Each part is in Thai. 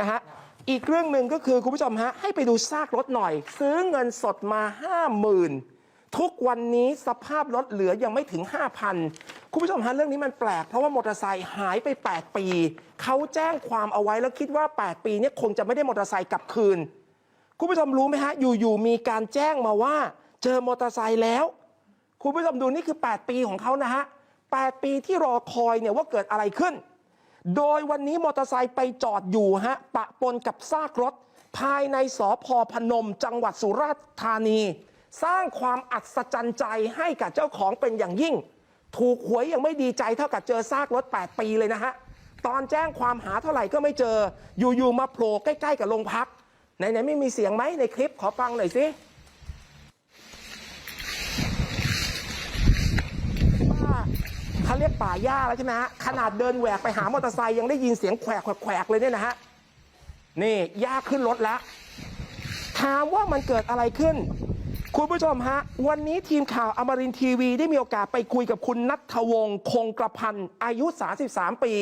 นะฮะอีกเรื่องหนึ่งก็คือคุณผู้ชมฮะให้ไปดูซากรถหน่อย ซื้อเงินสดมา50,000ทุกวันนี้สภาพรถเหลือยังไม่ถึง 5,000 คุณผู้ชมฮะเรื่องนี้มันแปลก เพราะว่ามอเตอร์ไซค์หายไป 8 ปี เขาแจ้งความเอาไว้แล้วคิดว่า 8 ปีนี้คงจะไม่ได้มอเตอร์ไซค์กลับคืน คุณผู้ชมรู้ไหมฮะ อยู่ๆมีการแจ้งมาว่า เจอมอเตอร์ไซค์แล้ว คุณผู้ชมดูนี่คือ 8 ปีของเขานะฮะ 8 ปีที่รอคอยเนี่ยว่าเกิดอะไรขึ้น โดยวันนี้มอเตอร์ไซค์ไปจอดอยู่ฮะปะปนกับซากรถ ภายในสพพนม จังหวัดสุราษฎร์ธานี สร้างความอัศจรรย์ใจให้กับเจ้าของเป็นอย่างยิ่ง ถูกหวยยังไม่ดีใจเท่ากับเจอซากรถ 8 ปีเลยนะฮะ ตอนแจ้งความหาเท่าไหร่ก็ไม่เจอ อยู่ ๆ มาโผล่ใกล้ ๆ กับโรงพัก ไหน ๆ ไม่มีเสียงไหมในคลิปขอฟังหน่อยสิ ว่า เขาเรียกป่าหญ้าแล้วใช่ไหมฮะขนาดเดินแหวกไปหามอเตอร์ไซค์ยังได้ยินเสียงแขวกแขวกเลยเนี่ยนะฮะนี่หญ้าขึ้นรถแล้วถามว่ามันเกิดอะไรขึ้น คุณผู้ชมฮะ วันนี้ทีมข่าวอมรินทร์ทีวีได้มีโอกาสไปคุยกับคุณนัทวงศ์คงกระพันธ์อายุ 33 ปี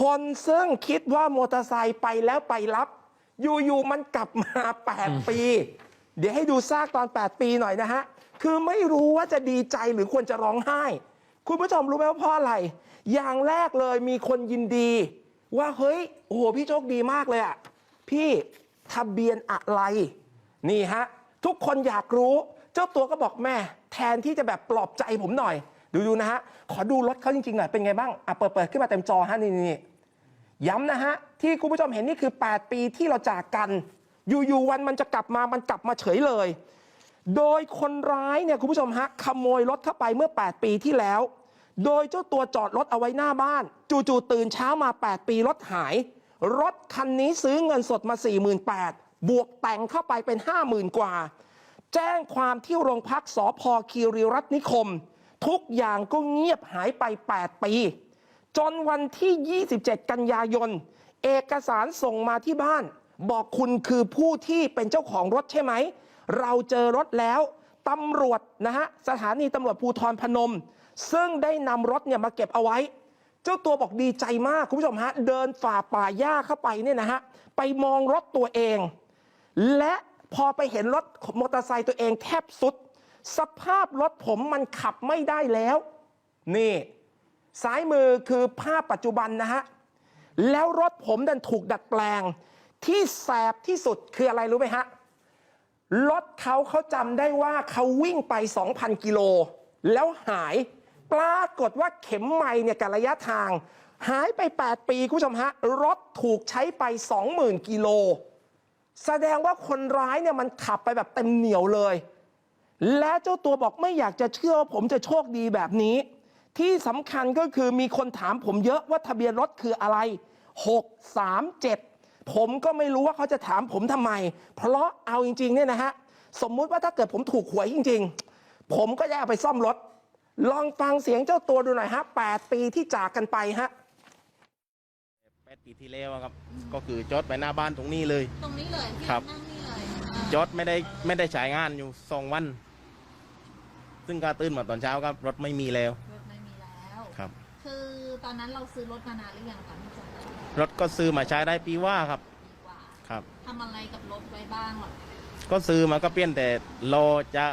คนซึ่งคิดว่ามอเตอร์ไซค์ไปแล้วไปรับ อยู่ๆมันกลับมา 8 ปี เดี๋ยวให้ดูซากตอน 8 ปีหน่อยนะฮะ คือไม่รู้ว่าจะดีใจหรือควรจะร้องไห้ คุณผู้ชมรู้ไหมว่าเพราะอะไร อย่างแรกเลยมีคนยินดี ว่าเฮ้ยโอ้โหพี่โชคดีมากเลยอะพี่ทะเบียนอะไร นี่ฮะ ทุกคนอยากรู้ เจ้าตัวก็บอกแม่ แทนที่จะแบบปลอบใจผมหน่อย ดูดูนะฮะ ขอดูรถเขาจริงๆหน่อยเป็นไงบ้างอะเปิดเปิดขึ้นมาเต็มจอฮะนี่นี่ย้ำนะฮะ ที่คุณผู้ชมเห็นนี่คือ 8 ปีที่เราจากกัน อยู่ๆวันมันจะกลับมามันกลับมาเฉยเลย โดยคนร้ายเนี่ยคุณผู้ชมฮะขโมยรถเข้าไปเมื่อ 8 ปีที่แล้ว โดยเจ้าตัวจอดรถเอาไว้หน้าบ้าน จู่ๆตื่นเช้ามา 8 ปีรถหาย รถคันนี้ซื้อเงินสดมา 48,000บวกแต่งเข้าไปเป็น 50,000 กว่า แจ้งความที่โรงพักสพคีรีรัตนนิคม ทุกอย่างก็เงียบหายไป 8 ปี จนวันที่ 27 กันยายน เอกสารส่งมาที่บ้าน บอกคุณคือผู้ที่เป็นเจ้าของรถใช่ไหม เราเจอรถแล้วตำรวจนะฮะสถานีตำรวจภูธรพนม ซึ่งได้นำรถเนี่ยมาเก็บเอาไว้ เจ้าตัวบอกดีใจมากคุณผู้ชมฮะ เดินฝ่าป่าหญ้าเข้าไปเนี่ยนะฮะ ไปมองรถตัวเอง และพอไปเห็นรถมอเตอร์ไซค์ตัวเองแทบสุด สภาพรถผมมันขับไม่ได้แล้ว นี่ ซ้ายมือคือภาพปัจจุบันนะฮะ แล้วรถผมดันถูกดัดแปลง ที่แสบที่สุดคืออะไรรู้ไหมฮะรถเขาเขาจำได้ว่าเขาวิ่งไป 2,000 กิโล แล้วหาย ปรากฏว่าเข็มไม้เนี่ยกับระยะทาง หายไป 8 ปีคุณผู้ชมฮะ รถถูกใช้ไป 20,000 กิโล แสดงว่าคนร้ายเนี่ยมันขับไปแบบเต็มเหนียวเลย และเจ้าตัวบอกไม่อยากจะเชื่อว่าผมจะโชคดีแบบนี้ ที่สำคัญก็คือมีคนถามผมเยอะว่าทะเบียนรถคืออะไร 637 ผมก็ไม่รู้ว่าเขาจะถามผมทำไม เพราะเอาจริงๆเนี่ยนะฮะสมมุติว่าถ้าเกิดผมถูกหวยจริง ๆ ผมก็จะเอาไปซ่อมรถ ลองฟังเสียงเจ้าตัวดูหน่อยฮะ8ปีที่จากกันไปฮะแปดปีที่แล้วอะครับ ก็คือจอดไปหน้าบ้านตรงนี้เลย ตรงนี้เลยที่ครับ นั่งนี่เลยอ่าจอดไม่ได้ไม่ได้ใช้งานอยู่สองวัน ซึ่งก็ตื่นมาตอนเช้าครับ รถไม่มีแล้วรถไม่มีแล้ว ครับ คือตอนนั้นเราซื้อรถมานานหรือยังคะพี่จำได้รถก็ซื้อมาใช้ได้ปีว่าครับ ดีกว่าครับ ทำอะไรกับรถไว้บ้างหรอก็ซื้อมาก็เปลี่ยนแต่โลจะ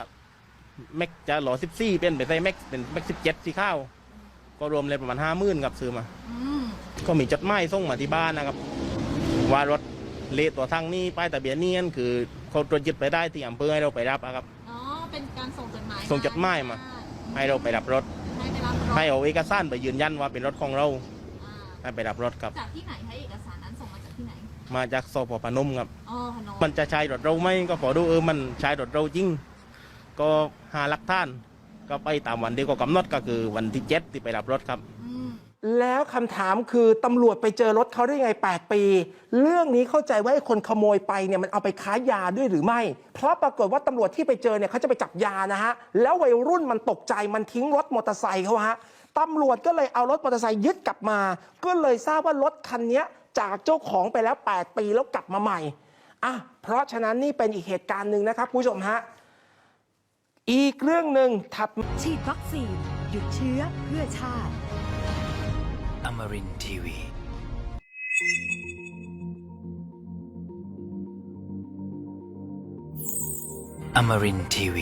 แม็กจะโลสิบสี่เปลี่ยนไปใส่แม็กเป็นแม็กสิบเจ็ดสีข้าว ก็รวมเลยประมาณห้าหมื่นครับซื้อมา อืมก็มีจดหมายส่งมาที่บ้านนะครับ ว่ารถเละตัวทั้งนี้ป้ายทะเบียนนี่นั่นคือเขาตรวจยึดไปได้ที่อำเภอให้เราไปรับอะครับ อ๋อ เป็นการส่งจดหมายส่งจดหมายมา ให้เราไปรับรถ ให้ไปรับรถให้เอาเอกสารไปยืนยันว่าเป็นรถของเราอ่าให้ไปรับรถครับ จากที่ไหนให้เอกสารนั้นส่งมาจากที่ไหนมาจากสพพนมครับ อ๋อพนมมันจะใช้รถเราไหมก็ขอดูเออมันใช้รถเราจริง ก็หาหลักฐานก็ไปตามวันที่ก็กำหนดก็คือวันที่เจ็ดที่ไปรับรถครับอืมแล้วคำถามคือตำรวจไปเจอรถเขาได้ไง 8 ปี เรื่องนี้เข้าใจว่าไอ้คนขโมยไปเนี่ยมันเอาไปค้ายาด้วยหรือไม่ เพราะปรากฏว่าตำรวจที่ไปเจอเนี่ยเขาจะไปจับยานะฮะ แล้ววัยรุ่นมันตกใจมันทิ้งรถมอเตอร์ไซค์เขาฮะตำรวจก็เลยเอารถมอเตอร์ไซค์ยึดกลับมา ก็เลยทราบว่ารถคันเนี้ยจากเจ้าของไปแล้ว 8 ปีแล้วกลับมาใหม่อะเพราะฉะนั้นนี่เป็นอีกเหตุการณ์หนึ่งนะครับคุณผู้ชมฮะ อีกเรื่องหนึ่งถัดฉีดวัคซีน หยุดเชื้อเพื่อชาติ Amarin TV. Amarin TV.